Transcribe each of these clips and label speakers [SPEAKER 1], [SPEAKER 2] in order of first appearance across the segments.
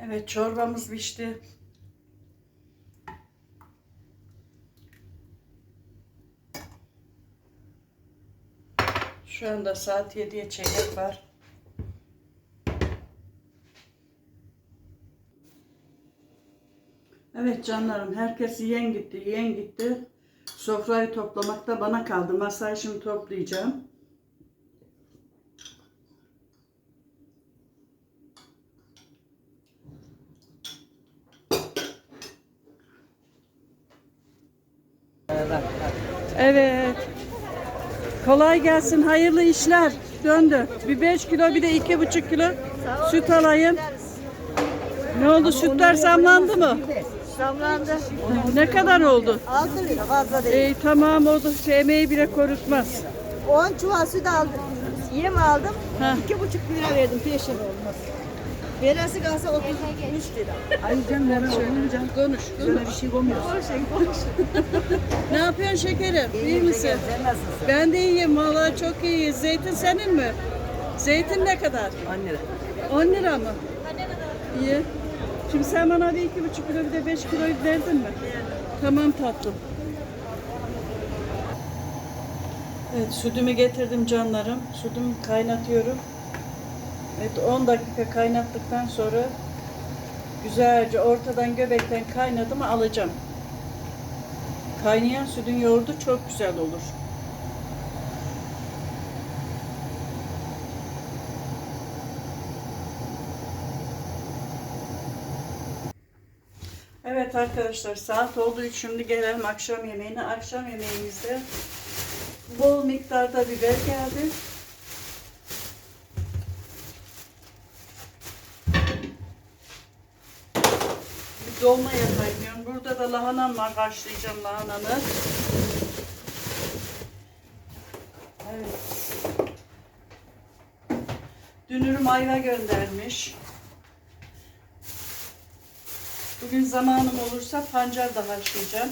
[SPEAKER 1] Evet çorbamız pişti. Şu anda saat 7'ye çeyrek var. Evet canlarım herkes yiyen gitti, yiyen gitti. Sofrayı toplamak da bana kaldı. Masayı şimdi toplayacağım. Evet. Kolay gelsin. Hayırlı işler. Döndü. Bir 5 kilo bir de iki buçuk kilo süt alayım. Ne oldu? Sütler zamlandı mı?
[SPEAKER 2] Zamlandı.
[SPEAKER 1] Ne kadar oldu?
[SPEAKER 2] 6 lira fazla değil.
[SPEAKER 1] Ey tamam o da şey, emeği bile korutmaz.
[SPEAKER 2] 10 çuval süt aldım. Yem aldım.
[SPEAKER 1] Ha.
[SPEAKER 2] 2,5 lira verdim peşin olmaz. Veresi kalsa 33 lira.
[SPEAKER 1] Ay canım ben olunca konuş. Sana bir şey olmuyor. ne yapıyorsun şekerim? İyi misin?
[SPEAKER 2] Sen nasılsın?
[SPEAKER 1] Ben de iyiyim vallahi çok iyi. Zeytin senin mi? Zeytin ne kadar?
[SPEAKER 2] 10 lira.
[SPEAKER 1] 10 lira mı? İyi. Şimdi sen bana bir iki buçuk kilo bir de beş kiloyu verdin mi? Tamam tatlım. Evet sütümü getirdim canlarım. Sütümü kaynatıyorum. Evet 10 dakika kaynattıktan sonra güzelce ortadan göbekten kaynadı mı alacağım. Kaynayan sütün yoğurdu çok güzel olur. Evet arkadaşlar saat oldu. Şimdi gelelim akşam yemeğine. Akşam yemeğimizde bol miktarda biber geldi. Bir dolma yapayım diyorum. Burada da lahanam var. Haşlayacağım lahananı. Evet. Dünürüm ayva göndermiş. Bugün zamanım olursa pancar da haşlayacağım.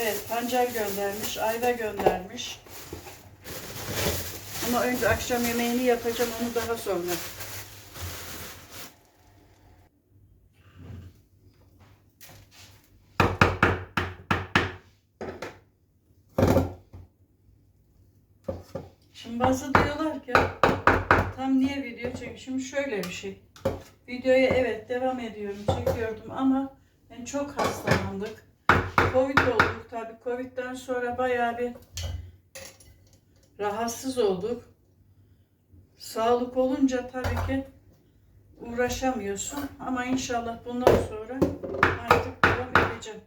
[SPEAKER 1] Evet pancar göndermiş, ayva göndermiş. Ama önce akşam yemeğini yapacağım onu daha sonra. Şimdi bazı diyorlar ki tam niye video çekiyorum? Şimdi şöyle bir şey. Videoya evet devam ediyorum, çekiyordum ama ben çok hastalandık. Covid olduk tabii. Covid'den sonra bayağı bir rahatsız olduk. Sağlık olunca tabii ki uğraşamıyorsun ama inşallah bundan sonra artık devam edeceğim.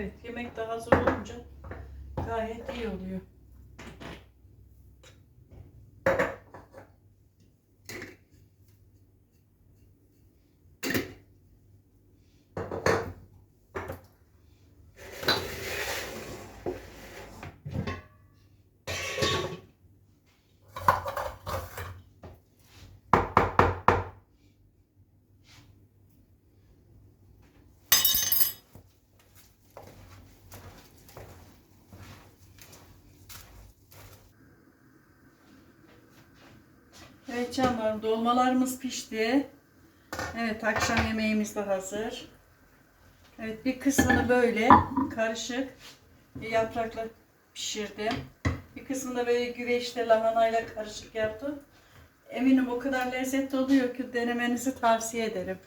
[SPEAKER 1] Evet, yemek de hazır olunca gayet iyi oluyor. Evet canlarım dolmalarımız pişti. Evet akşam yemeğimiz de hazır. Evet bir kısmını böyle karışık yaprakla pişirdim. Bir kısmını da böyle güveçte lahanayla karışık yaptım. Eminim o kadar lezzetli oluyor ki denemenizi tavsiye ederim.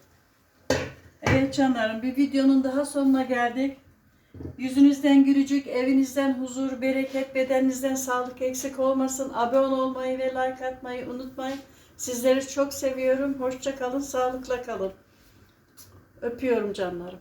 [SPEAKER 1] Evet canlarım bir videonun daha sonuna geldik. Yüzünüzden gülücük, evinizden huzur, bereket, bedeninizden sağlık eksik olmasın. Abone olmayı ve like atmayı unutmayın. Sizleri çok seviyorum. Hoşça kalın, sağlıkla kalın. Öpüyorum canlarım.